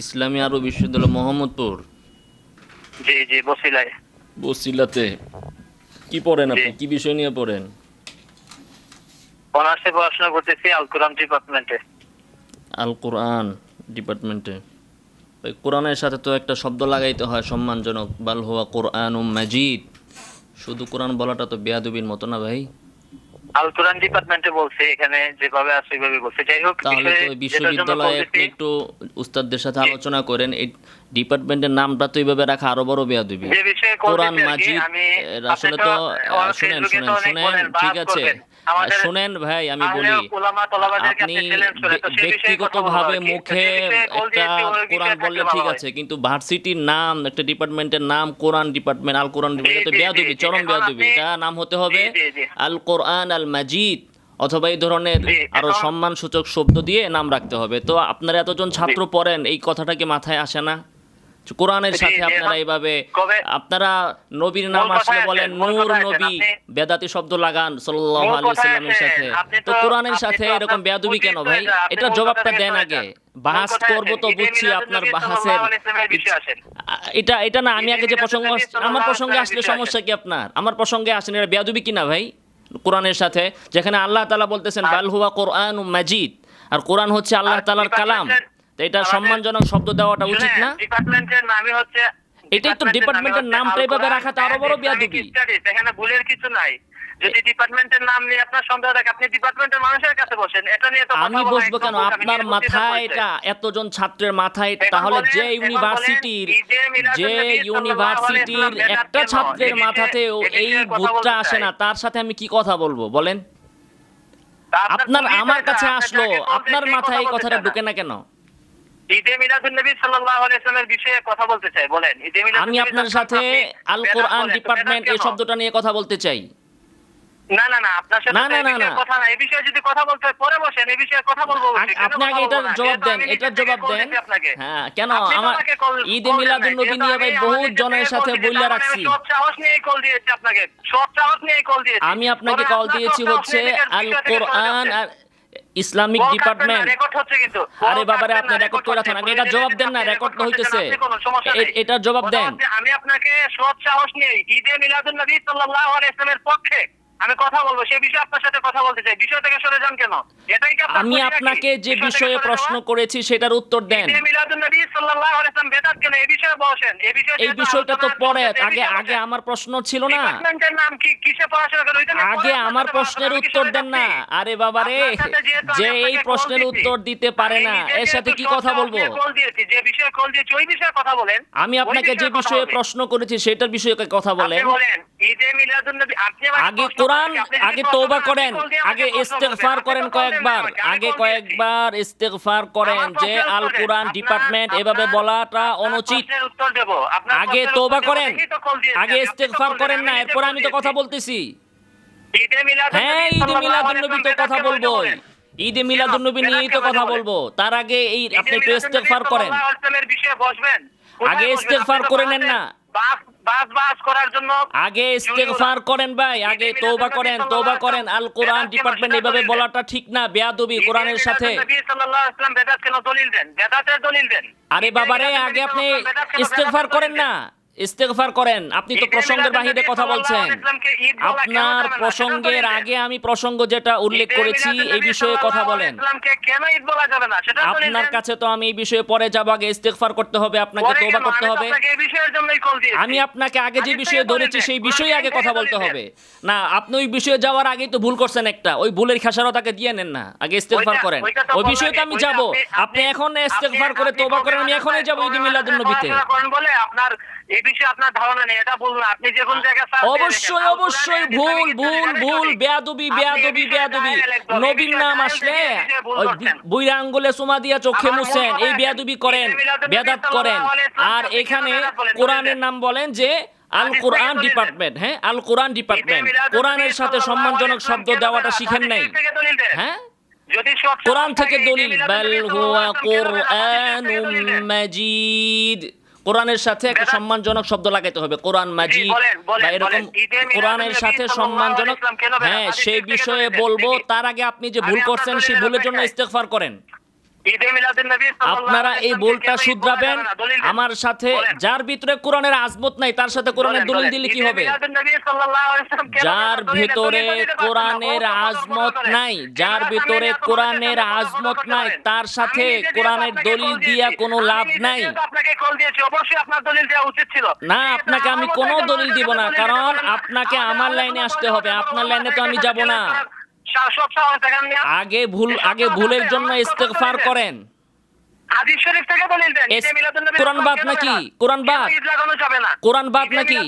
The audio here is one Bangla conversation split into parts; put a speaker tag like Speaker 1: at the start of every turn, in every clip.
Speaker 1: ইসলামী আরব বিশ্ববিদ্যালয় মোহাম্মদপুর।
Speaker 2: জি জি বসিলায়।
Speaker 1: বসিলাতে। কি পড়েন আপনি? কি বিষয় নিয়ে পড়েন?
Speaker 2: অনার্সে পড়াশোনা করতেছি আল কোরআন ডিপার্টমেন্টে।
Speaker 1: আল কোরআন ডিপার্টমেন্টে। ওই কোরআনের সাথে তো একটা শব্দ লাগাইতে হয় সম্মানজনক। বাল হুয়া কোরআন মাজিদ। শুধু কোরআন বলাটা তো বেয়াদবির মতো না ভাই।
Speaker 2: আল কোরআন ডিপার্টমেন্টে বলছে এখানে যেভাবে আছে ওইভাবে বলছে। যাই হোক
Speaker 1: তাহলে তো বিশ্ববিদ্যালয়ে একটু উস্তাদদের সাথে আলোচনা করেন এই ডিপার্টমেন্টের নামটা তো এইভাবে রাখা আরও বড় বেয়াদবি
Speaker 2: যে বিষয়ে
Speaker 1: কোরআন মাজিদ
Speaker 2: আমি
Speaker 1: আসলে
Speaker 2: তো
Speaker 1: শুনেন শুনেন শুনেন ঠিক আছে। শুনেন ভাই আমি বলি আপনি ব্যক্তিগতভাবে মুখে একটা কোরআন বললে ঠিক আছে কিন্তু ভার্সিটির নাম একটা ডিপার্টমেন্টের নাম কোরআন ডিপার্টমেন্ট আল কোরআন ডিপার্টমেন্ট বেয়াদবি চরম বেয়াদবি। এটা নাম হতে হবে। আল কোরআন আল মাজিদ অথবা এই ধরনের আরও
Speaker 2: এখন-
Speaker 1: সম্মান সূচক শব্দ দিয়ে নাম রাখতে হবে। তো আপনারা এতজন ছাত্র পড়েন এই কথাটা কি মাথায় আসে না? কোরআনের সাথে আপনারা এইভাবে আপনারা নবীর নাম আসলে বলেন নূর নবী বেদাতি শব্দ লাগান সাল্লাল্লাহু আলাইহি সাল্লামের সাথে। তো কোরআনের সাথে এরকম বেয়াদবি কেন ভাই? এটা জবাবটা দেন আগে। বাহাস করব তো বুঝছি আপনার বাহাসের। এটা এটা না আমি আগে যে প্রসঙ্গ আমার প্রসঙ্গে আসলে সমস্যা কি আপনার? আমার প্রসঙ্গে আসেন এটা বেয়াদবি কিনা ভাই? কোরআনের সাথে যেখানে আল্লাহ তাআলা বলতেছেন বাল হুয়া কোরআন মাজিদ। আর কোরআন হচ্ছে আল্লাহ তাআলার কালাম। তো এটা সম্মানজনক শব্দ দেওয়াটা উচিত না?
Speaker 2: ডিপার্টমেন্টের নামই হচ্ছে
Speaker 1: এটাই তো ডিপার্টমেন্টের নামটা এভাবে রাখা তো আরও বড়
Speaker 2: and Islamic এখানে ভুলের কিছু নাই। যদি ডিপার্টমেন্টের নাম নিয়ে আপনার সন্দেহ থাকে আপনি ডিপার্টমেন্টের মানুষের কাছে বসেন। এটা নিয়ে তো
Speaker 1: আমি বসবো কেন? আপনার মাথায় এটা এতজন ছাত্রের মাথায় তাহলে যে ইউনিভার্সিটির যে ইউনিভার্সিটির একটা ছাত্রের মাথাতেও এই ভূতটা আসে না তার সাথে আমি কি কথা বলব? বলেন। আপনার আমার কাছে আসলো আপনার মাথায় এই কথাটা ঢুকে না কেন?
Speaker 2: ঈদে মিলাদুন্নবী সাল্লাল্লাহু আলাইহি ওয়াসাল্লামের বিষয়ে কথা বলতে চাই বলেন। ঈদে
Speaker 1: আমি আপনার সাথে আল কোরআন ডিপার্টমেন্ট এই শব্দটা নিয়ে কথা বলতে চাই।
Speaker 2: না না না আপনার সাথে
Speaker 1: না, না, না,
Speaker 2: কথা না এই বিষয়ে যদি কথা বলতে হয় পরে বসেন এই বিষয়ে কথা বলব
Speaker 1: আগ-
Speaker 2: অবশ্যই। কেন
Speaker 1: আপনি আগে এটার জবাব দেন
Speaker 2: আমি
Speaker 1: এটার জবাব দেন।
Speaker 2: আপনাকে।
Speaker 1: হ্যাঁ কেন? আমার ঈদে নিয়ে ভাই বহুত জনের সাথে বইলা
Speaker 2: মানে
Speaker 1: রাখছি।
Speaker 2: আমি সাহস নিয়েই call দিয়েছি আপনাকে। সাহস নিয়েই call দিয়েছি।
Speaker 1: আমি আপনাকে কল দিয়েছি হচ্ছে আল কোরআন আর ইসলামিক ডিপার্টমেন্ট আরে বাবারে আপনি রেকর্ড করে। রাখেন আগে এটা জবাব দেন না রেকর্ড
Speaker 2: তো
Speaker 1: হইতেছে। এটার জবাব দেন
Speaker 2: আমি আপনাকে সৎ সাহস নিয়ে ঈদে মিলাদুন নবী সাল্লাল্লাহু আলাইহি ওয়াসাল্লামের পক্ষে আমি কথা বলব সেই বিষয়ে আপনার সাথে কথা বলতে চাই। বিষয় থেকে সরে যান কেন? এটাই কি
Speaker 1: আমি আপনাকে যে
Speaker 2: বিষয়ে
Speaker 1: প্রশ্ন করেছি সেটার উত্তর দেন।
Speaker 2: নবী সাল্লাল্লাহু আলাইহি ওয়াসাল্লাম বেদাত কেন? এই বিষয়ে বসেন। এই বিষয়ে
Speaker 1: এই বিষয়টা তো পরে আগে আগে আমার প্রশ্ন ছিল না।
Speaker 2: নাম কি? কিসে পড়াশোনা করেন?
Speaker 1: আগে আমার প্রশ্নের উত্তর দেন না? আরে বাবা রে যে এই প্রশ্নের উত্তর দিতে পারে না এর সাথে কি কথা বলব?
Speaker 2: দিয়েছি, যে বিষয়ে কল দিয়েছি ওই বিষয়ে কথা বলেন।
Speaker 1: আমি আপনাকে যে বিষয়ে প্রশ্ন করেছি সেটার বিষয়ে কথা বলেন?
Speaker 2: বলেন ঈদে মিলাদুন নবী আপনি
Speaker 1: আগে কোরআন আগে তওবা করেন আগে ইস্তেগফার করেন কয়েকবার আগে কয়েকবার ইস্তেগফার করেন যে আল কোরআন ডিপার্টমেন্ট এভাবে বলাটা অনুচিত। আগে
Speaker 2: দেব,
Speaker 1: করেন। আগে ইস্তেগফার করেন না এরপর আমি তো কথা বলতেছি। হ্যাঁ ঈদে
Speaker 2: সাল্লাল্লাহু
Speaker 1: মিলাদুন নবী তো কথা বলব। ঈদে মিলাদুন নবী নিয়েই তো কথা বলব। তার আগে এই আপনি একটু ইস্তেগফার করেন। আগে? ইস্তেগফার করে নেন না।
Speaker 2: বাস বাস করার জন্য
Speaker 1: আগে ইস্তেগফার করেন ভাই আগে তওবা করেন তওবা করেন। আল কোরআন ডিপার্টমেন্ট এভাবে বলাটা ঠিক না বেয়াদবি কোরআনের সাথে।
Speaker 2: নবী সাল্লাল্লাহু আলাইহি ওয়াসাল্লাম বেদাত কেন দলিল দেন বেদাতের দলিল দেন।
Speaker 1: আরে বাবারে আগে আপনি ইস্তেগফার করেন না। ইস্তেগফার করেন। আপনি তো প্রসঙ্গের বাহিরে কথা বলছেন। আপনার প্রসঙ্গের আগে আমি প্রসঙ্গ যেটা উল্লেখ করেছি এই বিষয়ে কথা বলেন। আপনার কাছে তো আমি এই বিষয়ে পরে যাব আগে ইস্তেগফার করতে হবে আপনাকে তওবা করতে হবে। আমি আপনাকে আগে যে বিষয়ে ধরেছি সেই বিষয়ে আগে কথা বলতে হবে। না আপনি ওই বিষয়ে যাওয়ার আগেই তো ভুল করছেন একটা। ওই ভুলের খেসারতাকে দিয়ে নেন না আগে ইস্তেগফার করেন। ওই বিষয়ে তো আমি যাব।
Speaker 2: আপনি-
Speaker 1: এখন ইস্তেগফার করে তওবা করেন আমি এখনই যাব ঈদ মিলাদুন নবীতে।
Speaker 2: বলে আপনার এই বিষয়ে আপনার ধারণা নেই এটা বলুন। আপনি যে কোন জায়গায়
Speaker 1: অবশ্যই অবশ্যই ভুল ভুল ভুল বেয়াদবি বেয়াদবি বেয়াদবি। নবীর নাম আসলে ওই বুইরা আঙ্গুলে চুমা দিয়া চোখে মুছেন এই বেয়াদবি করেন বেদাত করেন। আর এখানে কোরআনের নাম বলেন যে আল কোরআন। ডিপার্টমেন্ট হ্যাঁ আল কোরআন ডিপার্টমেন্ট। কোরআনের সাথে সম্মানজনক শব্দ দেওয়াটা শিখেন নাই। হ্যাঁ? কোরআন থেকে দলিল
Speaker 2: ঈদে
Speaker 1: বাল হুয়া কোরআন? মাজিদ। কোরআনের সাথে একটা সম্মানজনক শব্দ লাগাইতে হবে। কোরআন
Speaker 2: মাজি
Speaker 1: বা এরকম কোরআনের সাথে সম্মানজনক? হ্যাঁ সেই বিষয়ে বলব তার আগে আপনি যে ভুল করছেন সেই ভুলের জন্য ইস্তেকফার করেন। আপনারা এই বোলটা শুধরাবেন। আমার সাথে যার ভিতরে কোরআনের আজমত নাই তার সাথে কোরআনের দলিল দিলে কি হবে যার? ভিতরে। কোরআনের আজমত নাই যার ভিতরে কোরআনের আজমত নাই তার সাথে কোরআনের দলিল দিয়া কোনো লাভ নাই না আপনাকে আমি কোনো দলিল দিব না কারণ আপনাকে আমার লাইনে আসতে হবে আপনার লাইনে তো আমি যাব না আগে ভুল আগে ভুলের জন্য ইস্তেগফার করেন।
Speaker 2: হাদিস শরীফ থেকে
Speaker 1: কোরআন বাদ নাকি? কোরআন বাদ? কোরআন নাকি?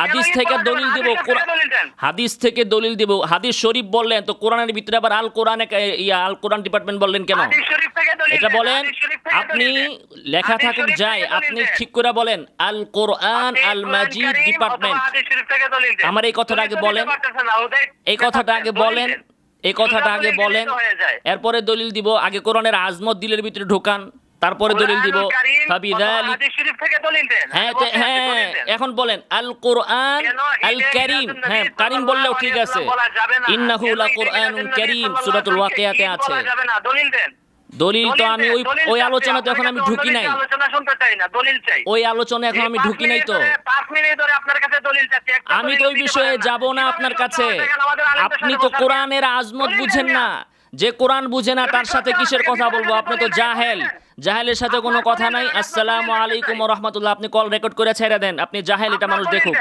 Speaker 1: হাদিস থেকে দলিল দিব।
Speaker 2: হাদিস থেকে দলিল
Speaker 1: দিব। হাদিস শরীফ বললেন তো কোরআনের ভিতরে আবার আল কোরআনে ইয়া আল কোরআন ডিপার্টমেন্ট বললেন কেন? এটা বলেন আপনি লেখা থাকুক
Speaker 2: দলিল
Speaker 1: আপনি ঠিক করে বলেন আল কোরআন আল
Speaker 2: কোরআন
Speaker 1: মাজিদ ডিপার্টমেন্ট। আমার এই কথাটা আগে বলেন। এই কথাটা আগে বলেন এই কথাটা আগে বলেন। এরপরে দলিল দিব আগে কোরআনের আজমত দিলের ভিতরে ঢোকান তারপরে দলিল দিব। হ্যাঁ হ্যাঁ এখন বলেন আল কোরআন আল কারীম হ্যাঁ কারীম বললেও ঠিক আছে। ইন্নাহু লা
Speaker 2: মিলাদুন্নবী
Speaker 1: কারীম সূরাতুল ওয়াকিয়াতে আছে
Speaker 2: দলিল দেন।
Speaker 1: দলিল তো আমি ওই ওই আলোচনা তো এখন আমি ঢুকি নাই
Speaker 2: আলোচনা শুনতে চাই না, দলিল চাই।
Speaker 1: ওই আলোচনা এখন আমি ঢুকি নাই তো।
Speaker 2: মিনিট ধরে আপনার কাছে দলিল চাচ্ছি,
Speaker 1: আমি তো ওই বিষয়ে যাব না আপনার কাছে। আপনি তো। কোরআনের আজমত বুঝেন না। যে কোরআন বুঝে না তার সাথে কিসের কথা বলব? আপনি তো জাহেল। জাহেলের সাথে কোনো কথা নাই। আসসালামু আলাইকুম রহমতুল্লাহ। আপনি কল রেকর্ড করে ছেড়ে দেন। আপনি জাহেল এটা মানুষ দেখুক।